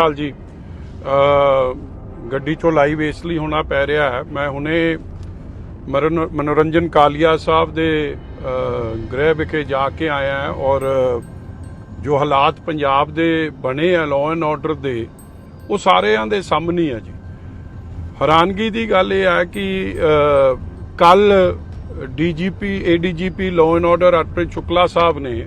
ਹਾਲ ਜੀ? ਗੱਡੀ ਚੋਂ ਲਾਈਵ ਇਸ ਲਈ ਹੋਣਾ ਪੈ ਰਿਹਾ ਹੈ। ਮੈਂ ਹੁਣੇ ਮਰਨ- ਮਨੋਰੰਜਨ ਕਾਲੀਆ ਸਾਹਿਬ ਦੇ ਗ੍ਰਹਿ ਵਿਖੇ ਜਾ ਕੇ ਆਇਆ ਹਾਂ ਔਰ ਜੋ ਹਾਲਾਤ ਪੰਜਾਬ ਦੇ ਬਣੇ ਆ ਲਾਅ ਐਂਡ ਆਰਡਰ ਦੇ, ਉਹ ਸਾਰਿਆਂ ਦੇ ਸਾਹਮਣੇ ਆ ਜੀ। ਹੈਰਾਨਗੀ ਦੀ ਗੱਲ ਇਹ ਹੈ ਕਿ ਕੱਲ DGP, ADGP law and order Arpit Shukla Sahib ਨੇ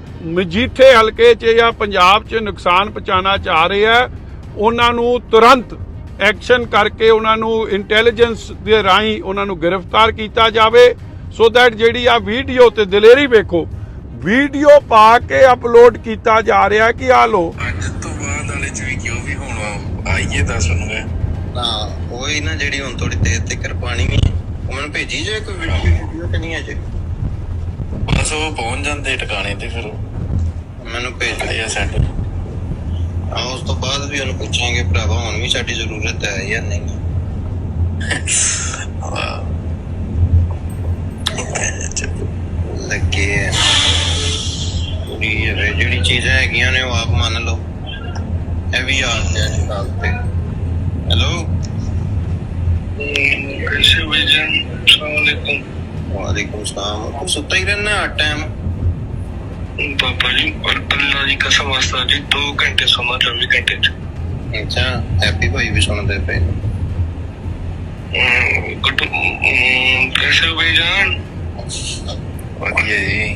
ਮਜੀਠੇ ਹਲਕੇ 'ਚ ਜਾਂ ਪੰਜਾਬ 'ਚ ਨੁਕਸਾਨ ਪਹੁੰਚਾਉਣਾ ਚਾਹ ਰਹੇ ਆ ਉਹਨਾਂ ਨੂੰ ਤੁਰੰਤ ਐਕਸ਼ਨ ਕਰਕੇ ਉਹਨਾਂ ਨੂੰ ਇੰਟੈਲੀਜੈਂਸ ਦੇ ਰਾਹੀਂ ਉਹਨਾਂ ਨੂੰ ਗ੍ਰਿਫਤਾਰ ਕੀਤਾ ਜਾਵੇ। ਸੋ ਦੈਟ ਜਿਹੜੀ ਆ ਵੀਡੀਓ ਤੇ ਦਲੇਰੀ ਵੇਖੋ ਵੀਡੀਓ ਪਾ ਕੇ ਅਪਲੋਡ ਕੀਤਾ ਜਾ ਰਿਹਾ ਕਿ ਆ ਲੋ ਅੱਜ ਤੋਂ ਬਾਅਦ ਵਾਲੇ ਚ ਵੀ ਕਿਉਂ ਵੀ ਹੁਣ ਆਈਏ ਦੱਸ ਸੁਣੂਗੇ ਨਾ ਉਹੀ ਨਾ ਜਿਹੜੀ ਹੁਣ ਥੋੜੀ ਦੇਰ ਤੱਕ ਪਾਣੀ ਵੀ। ਉਹ ਮੈਨੂੰ ਭੇਜੀ ਜੇ ਕੋਈ ਵੀਡੀਓ? ਤੇ ਨਹੀਂ ਅਜੇ ਬਸ ਉਹ ਪਹੁੰਚ ਜਾਂਦੇ ਟਿਕਾਣੇ ਤੇ ਫਿਰ ਮੈਨੂੰ ਭੇਜ ਕੜੇ ਦੇ ਆ ਸੈਂਟਰ ਆ ਉਸ ਤੋਂ ਬਾਅਦ ਵੀ ਉਹਨੂੰ ਪੁੱਛਾਂਗੇ ਭਰਾਵਾ ਹੁਣ ਵੀ ਸਾਡੀ ਜ਼ਰੂਰਤ ਹੈ ਜਾਂ ਨਹੀਂ ਲੱਗੇ ਆ। ਪੂਰੀ ਇਹ ਜਿਹੜੀ ਚੀਜ਼ਾਂ ਹੈਗੀਆਂ ਨੇ ਉਹ ਆਪ ਮੰਨ ਲਓ ਇਹ ਵੀ ਆ ਗਿਆ ਜੀ ਗੱਲ ਤੇ ਹੈਲੋ कैसे भाईजान सलामकुम ਵਾਲੇਕੁਮ ਸਲਾਮ ਤੂੰ ਸੁੱਤਾ ਹੀ ਰਹਿਣਾ ਆ ਟਾਈਮ ਬਾਬਾ ਜੀ ਔਰ ਅੱਲਾ ਦੀ ਕਸਮ ਵਾਸਤਾ ਜੀ 2 ਘੰਟੇ ਸੋਣਾ 24 ਘੰਟੇ ਚ। ਅੱਛਾ ਹੈਪੀ ਭਾਈ ਵੀ ਸੁਣਦੇ ਪਏ। ਗੁੱਡ ਕੈਸੇ ਹੋ ਭਾਈ ਜਾਨ? ਵਧੀਆ ਜੀ।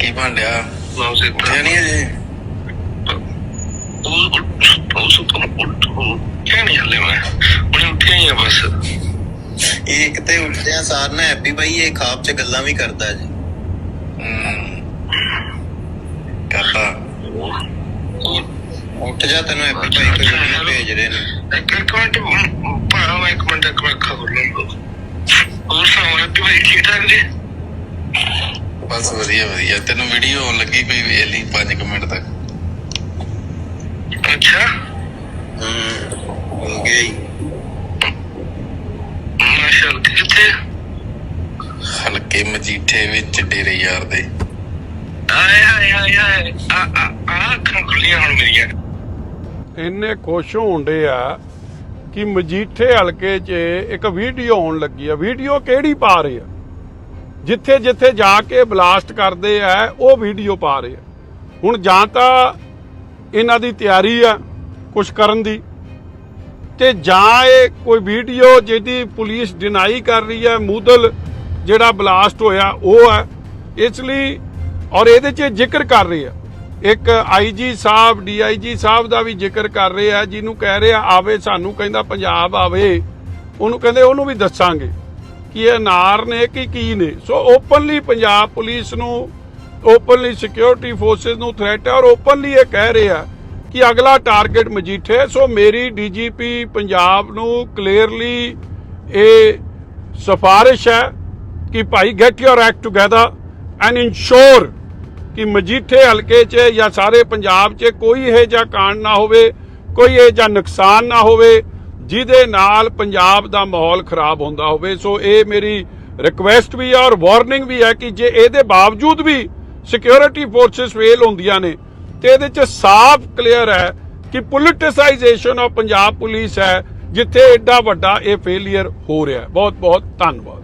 ਕੀ ਬਣ ਲਿਆ ਲਓ ਸੇ ਉੱਠਿਆ ਨਹੀਂ ਜੀ ਉਹ ਉਹ ਸੁਤਮ ਉਹ ਕਿਆ ਨਹੀਂ ਮੈਂ। ਉਹਨੇ ਉੱਠਿਆ ਬਸ। ਇਹ ਕਿਤੇ ਉੱਠਦਿਆਂ ਸਾਰ ਨਾ ਹੈਪੀ ਬਾਈ ਇਹ ਖਾਬ 'ਚ ਗੱਲਾਂ ਵੀ ਕਰਦਾ ਜੀ। ਕਰਦਾ ਉੱਠ ਜਾ ਤੈਨੂੰ ਹੈਪੀ ਬਾਈ ਕੋਈ ਵੀਡੀਓ ਭੇਜ ਰਹੇ ਨੇ। ਇੱਕ ਮਿੰਟ ਭਾਰਾ ਇੱਕ ਮਿੰਟ ਇੱਕ ਮਿੰਟ ਖੋਲ ਲਓ ਹੋਰ ਸੁਣਾਓ ਹੈਪੀ ਬਾਈ ਠੀਕ ਠਾਕ ਜੀ? ਬਸ ਵਧੀਆ ਵਧੀਆ। ਤੈਨੂੰ ਵੀਡੀਓ ਆਉਣ ਲੱਗੀ ਕੋਈ ਵੇਖ ਲਈ 5 ਮਿੰਟ ਤੱਕ? ਅੱਛਾ। ਹੂੰ ਗਈ ਕਿੱਥੇ? ਹਲਕੇ ਮਜੀਠੇ ਵਿੱਚ ਡੇਰੇ ਯਾਰ ਦੇ। ਆਏ ਆਏ ਆਏ ਆਏ ਆ ਆ ਆ ਖੁੱਲੀਆਂ ਹੁਣ ਮੇਰੀਆਂ। ਇੰਨੇ ਖੁਸ਼ ਹੋਣ ਹੋਣਦੇ ਆ ਕਿ ਮਜੀਠੇ ਹਲਕੇ 'ਚ ਇੱਕ ਵੀਡੀਓ ਆਉਣ ਲੱਗੀ ਆ। ਵੀਡੀਓ ਕਿਹੜੀ ਪਾ ਰਹੀ ਆ? ਜਿੱਥੇ ਜਿੱਥੇ ਜਾ ਕੇ ਬਲਾਸਟ ਕਰਦੇ ਆ ਉਹ ਵੀਡੀਓ ਪਾ ਰਹੇ ਆ। ਹੁਣ ਜਾਂ ਤਾਂ ਇਹਨਾਂ ਦੀ ਤਿਆਰੀ ਆ ਕੁਝ ਕਰਨ ਦੀ ਤੇ ਜਾਂ ਇਹ ਕੋਈ ਵੀਡੀਓ ਜਿਹਦੀ ਪੁਲਿਸ ਡਿਨਾਈ ਕਰ ਰਹੀ ਹੈ ਮੂਦਲ ਜਿਹੜਾ ਬਲਾਸਟ ਹੋਇਆ, ਉਹ ਹੈ। ਇਸ ਲਈ ਔਰ ਇਹਦੇ 'ਚ ਜ਼ਿਕਰ ਕਰ ਰਹੀ ਹੈ। ਇੱਕ ਆਈਜੀ ਸਾਹਿਬ ਡੀਆਈਜੀ ਸਾਹਿਬ ਦਾ ਵੀ ਜ਼ਿਕਰ ਕਰ ਰਹੇ ਆ, ਜਿਹਨੂੰ ਕਹਿ ਰਿਹਾ ਆਵੇ ਸਾਨੂੰ ਕਹਿੰਦਾ ਪੰਜਾਬ ਆਵੇ, ਉਹਨੂੰ ਕਹਿੰਦੇ ਉਹਨੂੰ ਵੀ ਦੱਸਾਂਗੇ ਕਿ ਇਹ ਅਨਾਰ ਨੇ ਕਿ ਕੀ ਨੇ। ਸੋ ਓਪਨਲੀ ਪੰਜਾਬ ਪੁਲਿਸ ਨੂੰ ਓਪਨਲੀ ਸਿਕਿਉਰਿਟੀ ਫੋਰਸਸ ਨੂੰ ਥ੍ਰੈਟ ਹੈ ਔਰ ਓਪਨਲੀ ਇਹ ਕਹਿ ਰਹੇ ਆ ਕਿ ਅਗਲਾ ਟਾਰਗੇਟ ਮਜੀਠੇ ਸੋ ਮੇਰੀ ਡੀਜੀਪੀ ਪੰਜਾਬ ਨੂੰ ਕਲੀਅਰਲੀ ਇਹ ਸਿਫਾਰਿਸ਼ ਹੈ ਕਿ ਭਾਈ get your act together and ensure ਕਿ ਮਜੀਠੇ ਹਲਕੇ 'ਚ ਜਾਂ ਸਾਰੇ ਪੰਜਾਬ 'ਚ ਕੋਈ ਇਹ ਜਿਹਾ ਕਾਂਡ ਨਾ ਹੋਵੇ, ਕੋਈ ਇਹ ਜਿਹਾ ਨੁਕਸਾਨ ਨਾ ਹੋਵੇ, ਜਿਹਦੇ ਨਾਲ ਪੰਜਾਬ ਦਾ ਮਾਹੌਲ ਖਰਾਬ ਹੁੰਦਾ ਹੋਵੇ। ਸੋ ਇਹ ਮੇਰੀ ਰਿਕੁਐਸਟ ਵੀ ਹੈ ਔਰ ਵਾਰਨਿੰਗ ਵੀ ਹੈ ਕਿ ਜੇ ਇਹਦੇ ਬਾਵਜੂਦ ਵੀ ਸਿਕਿਉਰਿਟੀ ਫੋਰਸਸ ਫੇਲ ਹੁੰਦੀਆਂ ਨੇ ਤੇ ਇਹਦੇ 'ਚ ਸਾਫ਼ ਕਲੀਅਰ ਹੈ ਕਿ ਪੋਲਿਟਿਸਾਈਜੇਸ਼ਨ ਆਫ ਪੰਜਾਬ ਪੁਲਿਸ ਹੈ, ਜਿੱਥੇ ਐਡਾ ਵੱਡਾ ਇਹ ਫੇਲਿਅਰ ਹੋ ਰਿਹਾ ਬਹੁਤ ਬਹੁਤ ਧੰਨਵਾਦ।